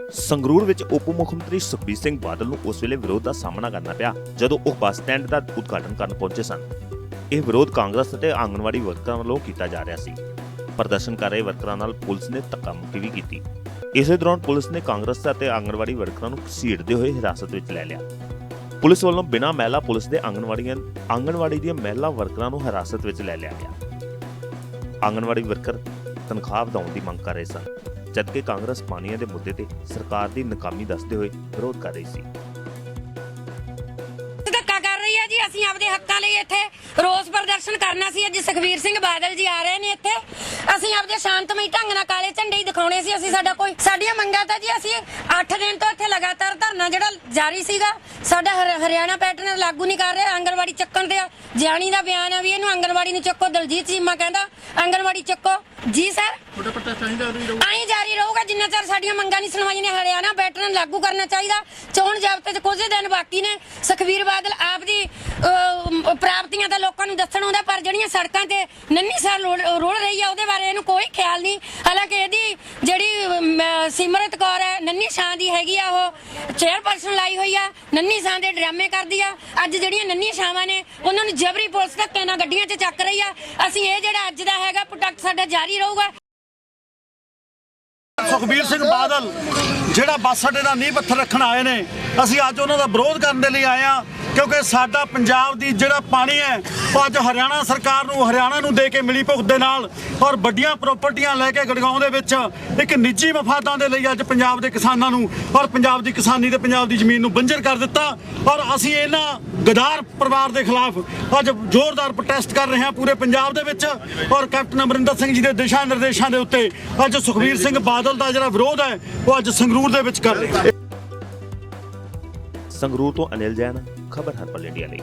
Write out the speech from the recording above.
ਸੰਗਰੂਰ ਵਿੱਚ ਉਪ ਮੁੱਖ ਮੰਤਰੀ ਸੁਖਬੀਰ ਸਿੰਘ ਬਾਦਲ ਨੂੰ ਉਸ ਵੇਲੇ ਵਿਰੋਧ ਦਾ ਸਾਹਮਣਾ ਕਰਨਾ ਪਿਆ, ਜਦੋਂ ਉਹ ਬੱਸ ਸਟੈਂਡ ਦਾ ਉਦਘਾਟਨ ਕਰਨ ਪਹੁੰਚੇ ਸਨ। ਇਹ ਵਿਰੋਧ ਕਾਂਗਰਸ ਅਤੇ ਆਂਗਣਵਾੜੀ ਵਰਕਰਾਂ ਵੱਲੋਂ ਕੀਤਾ ਜਾ ਰਿਹਾ ਸੀ। ਪ੍ਰਦਰਸ਼ਨ ਕਰ ਰਹੇ ਵਰਕਰਾਂ ਨਾਲ ਪੁਲਿਸ ਨੇ ਧੱਕਾਮੁੱਕੀ ਵੀ ਕੀਤੀ। ਇਸੇ ਦੌਰਾਨ ਪੁਲਿਸ ਨੇ ਕਾਂਗਰਸ ਅਤੇ ਆਂਗਣਵਾੜੀ ਵਰਕਰਾਂ ਨੂੰ ਘਸੀਟਦੇ ਹੋਏ ਹਿਰਾਸਤ ਵਿੱਚ ਲੈ ਲਿਆ। ਪੁਲਿਸ ਵੱਲੋਂ ਬਿਨਾਂ ਮਹਿਲਾ ਪੁਲਿਸ ਦੇ ਆਂਗਣਵਾੜੀਆਂ, ਆਂਗਣਵਾੜੀ ਦੀਆਂ ਮਹਿਲਾ ਵਰਕਰਾਂ ਨੂੰ ਹਿਰਾਸਤ ਵਿੱਚ ਲੈ ਲਿਆ ਗਿਆ। ਆਂਗਣਵਾੜੀ ਵਰਕਰ ਤਨਖਾਹ ਵਧਾਉਣ ਦੀ ਮੰਗ ਕਰ ਰਹੇ ਸਨ। ਜਦਕਿ ਕਾਂਗਰਸ ਪਾਣੀਆਂ ਦੇ ਮੁੱਦੇ ਤੇ ਸਰਕਾਰ ਦੀ ਨਾਕਾਮੀ ਦੱਸਦੇ ਹੋਏ ਵਿਰੋਧ ਕਰ ਰਹੀ ਸੀ। ਧੱਕਾ ਕਰ ਰਹੀ ਹੈ ਜੀ, ਅਸੀਂ ਆਪਦੇ ਹੱਕਾਂ ਲਈ ਇੱਥੇ ਰੋਸ ਪ੍ਰਦਰਸ਼ਨ ਕਰਨਾ ਸੀ। ਅੱਜ ਸੁਖਵੀਰ ਸਿੰਘ ਬਾਦਲ ਜੀ ਆ ਰਹੇ ਨੇ ਇੱਥੇ। ਅਸੀਂ ਆਪਦੇ ਸ਼ਾਂਤਮਈ ਢੰਗ ਨਾਲ ਕਾਲੇ ਝੰਡੇ ਹੀ ਦਿਖਾਉਣੇ ਸੀ। ਅਸੀਂ ਸਾਡਾ ਕੋਈ, ਸਾਡੀਆਂ ਮੰਗਾਂ ਤਾਂ ਜੀ ਅਸੀਂ 8 ਦਿਨ ਤੋਂ ਇੱਥੇ ਲਗਾਤਾਰ ਧਰਨਾ ਜਿਹੜਾ ਜਾਰੀ ਸੀਗਾ, ਸਾਡਾ ਹਰਿਆਣਾ ਪੈਟਰਨ ਲਾਗੂ ਨਹੀਂ ਕਰ ਰਿਹਾ। ਆਂਗਣਵਾੜੀ ਚੱਕਣ ਤੇ ਜਿਆਣੀ ਦਾ ਬਿਆਨ ਆ ਵੀ ਇਹਨੂੰ ਆਂਗਣਵਾੜੀ ਨੂੰ ਚੱਕੋ। ਦਲਜੀਤ ਚੀਮਾ ਕਹਿੰਦਾ ਆਂਗਣਵਾੜੀ ਚੱਕੋ। ਜੀ, ਸਰ? ਤੁਹਾਡਾ ਪੱਟਾ ਚਾਹੀਦਾ ਰਹੀ ਰਹੂ? ਆਈ ਜਾਰੀ ਰਹੂਗਾ, ਜਿੰਨਾ ਚਿਰ ਸਾਡੀਆਂ ਮੰਗਾਂ ਨਹੀਂ ਸੁਣਵਾਈਆਂ ਨੇ, ਹਰਿਆਣਾ ਪੈਟਰਨ ਲਾਗੂ ਕਰਨਾ ਚਾਹੀਦਾ। ਚੋਣ ਜਾਬਤੇ ਤੇ ਕੁਝ ਦਿਨ ਬਾਕੀ ਨੇ। ਸੁਖਵੀਰ ਬਾਦਲ ਆਪ ਦੀ ਪ੍ਰਾਪਤੀਆਂ ਤਾਂ ਲੋਕਾਂ ਨੂੰ ਦੱਸਣ ਆਉਂਦਾ, ਪਰ ਜਿਹੜੀਆਂ ਸੜਕਾਂ ਤੇ ਨੰਨੀ ਸਾਲ ਰੋਲ ਰਹੀ ਆ, ਉਹਦੇ ਬਾਰੇ ਇਹਨੂੰ ਕੋਈ ਖਿਆਲ ਨਹੀਂ। ਹਾਲਾਂਕਿ ਇਹਦੀ ਜਿਹੜੀ ਸਿਮਰਤ ਕੌਰ ਹੈ, ਨੰਨੀ ਸ਼ਾਂ ਦੀ ਹੈਗੀ ਆ, ਉਹ ਚੇਅਰਪਰਸਨ ਲਾਈ ਹੋਈ ਆ, ਨੰਨੀ ਸ਼ਾਂ ਦੇ ਡਰਾਮੇ ਕਰਦੀ ਆ। ਅੱਜ ਜਿਹੜੀਆਂ ਨੰਨੀ ਸ਼ਾਵਾਂ ਨੇ, ਉਹਨਾਂ ਨੂੰ ਜਬਰੀ ਪੁਲਿਸ ਧੱਕੇ ਨਾਲ ਗੱਡੀਆਂ 'ਚ ਚੱਕ ਰਹੀ ਆ। ਅਸੀਂ ਇਹ ਜਿਹੜਾ ਅੱਜ ਦਾ ਹੈਗਾ ਪ੍ਰੋਟੈਕਟ ਸਾਡਾ ਜਾਰੀ ਰਹੂਗਾ। ਸੁਖਬੀਰ ਸਿੰਘ ਬਾਦਲ, ਜਿਹੜਾ ਬੱਸ ਅੱਡੇ ਦਾ ਨੀਂਹ ਪੱਥਰ ਰੱਖਣ ਆਏ ਨੇ, ਅਸੀਂ ਅੱਜ ਉਹਨਾਂ ਦਾ ਵਿਰੋਧ ਕਰਨ ਦੇ ਲਈ ਆਏ ਆ ਕਿਉਂਕਿ ਸਾਡਾ ਪੰਜਾਬ ਦੀ ਜਿਹੜਾ ਪਾਣੀ ਹੈ, ਉਹ ਅੱਜ ਹਰਿਆਣਾ ਸਰਕਾਰ ਨੂੰ, ਹਰਿਆਣਾ ਨੂੰ ਦੇ ਕੇ ਮਿਲੀ ਭੁਗਤ ਦੇ ਨਾਲ ਔਰ ਵੱਡੀਆਂ ਪ੍ਰਾਪਰਟੀਆਂ ਲੈ ਕੇ ਗੜਗਾਉਂ ਦੇ ਵਿੱਚ ਇੱਕ ਨਿੱਜੀ ਮਫਾਦਾਂ ਦੇ ਲਈ ਅੱਜ ਪੰਜਾਬ ਦੇ ਕਿਸਾਨਾਂ ਨੂੰ ਔਰ ਪੰਜਾਬ ਦੀ ਕਿਸਾਨੀ ਤੇ ਪੰਜਾਬ ਦੀ ਜ਼ਮੀਨ ਨੂੰ ਬੰਜਰ ਕਰ ਦਿੱਤਾ ਔਰ ਅਸੀਂ ਇਹਨਾਂ ਗਦਾਰ ਪਰਿਵਾਰ ਦੇ ਖਿਲਾਫ ਅੱਜ ਜ਼ੋਰਦਾਰ ਪ੍ਰੋਟੈਸਟ ਕਰ ਰਹੇ ਹਾਂ ਪੂਰੇ ਪੰਜਾਬ ਦੇ ਵਿੱਚ ਔਰ ਕੈਪਟਨ ਅਮਰਿੰਦਰ ਸਿੰਘ ਜੀ ਦੇ ਦਿਸ਼ਾ ਨਿਰਦੇਸ਼ਾਂ ਦੇ ਉੱਤੇ ਅੱਜ ਸੁਖਬੀਰ ਸਿੰਘ ਬਾਦਲ ਦਾ ਜਿਹੜਾ ਵਿਰੋਧ ਹੈ, ਉਹ ਅੱਜ ਸੰਗਰੂਰ ਦੇ ਵਿੱਚ ਕਰ ਰਹੇ। ਸੰਗਰੂਰ ਤੋਂ ਅਨਿਲ ਜੈਨ। ਖਬਰ ਹਰਪਲ ਇੰਡੀਆ ਲਈ।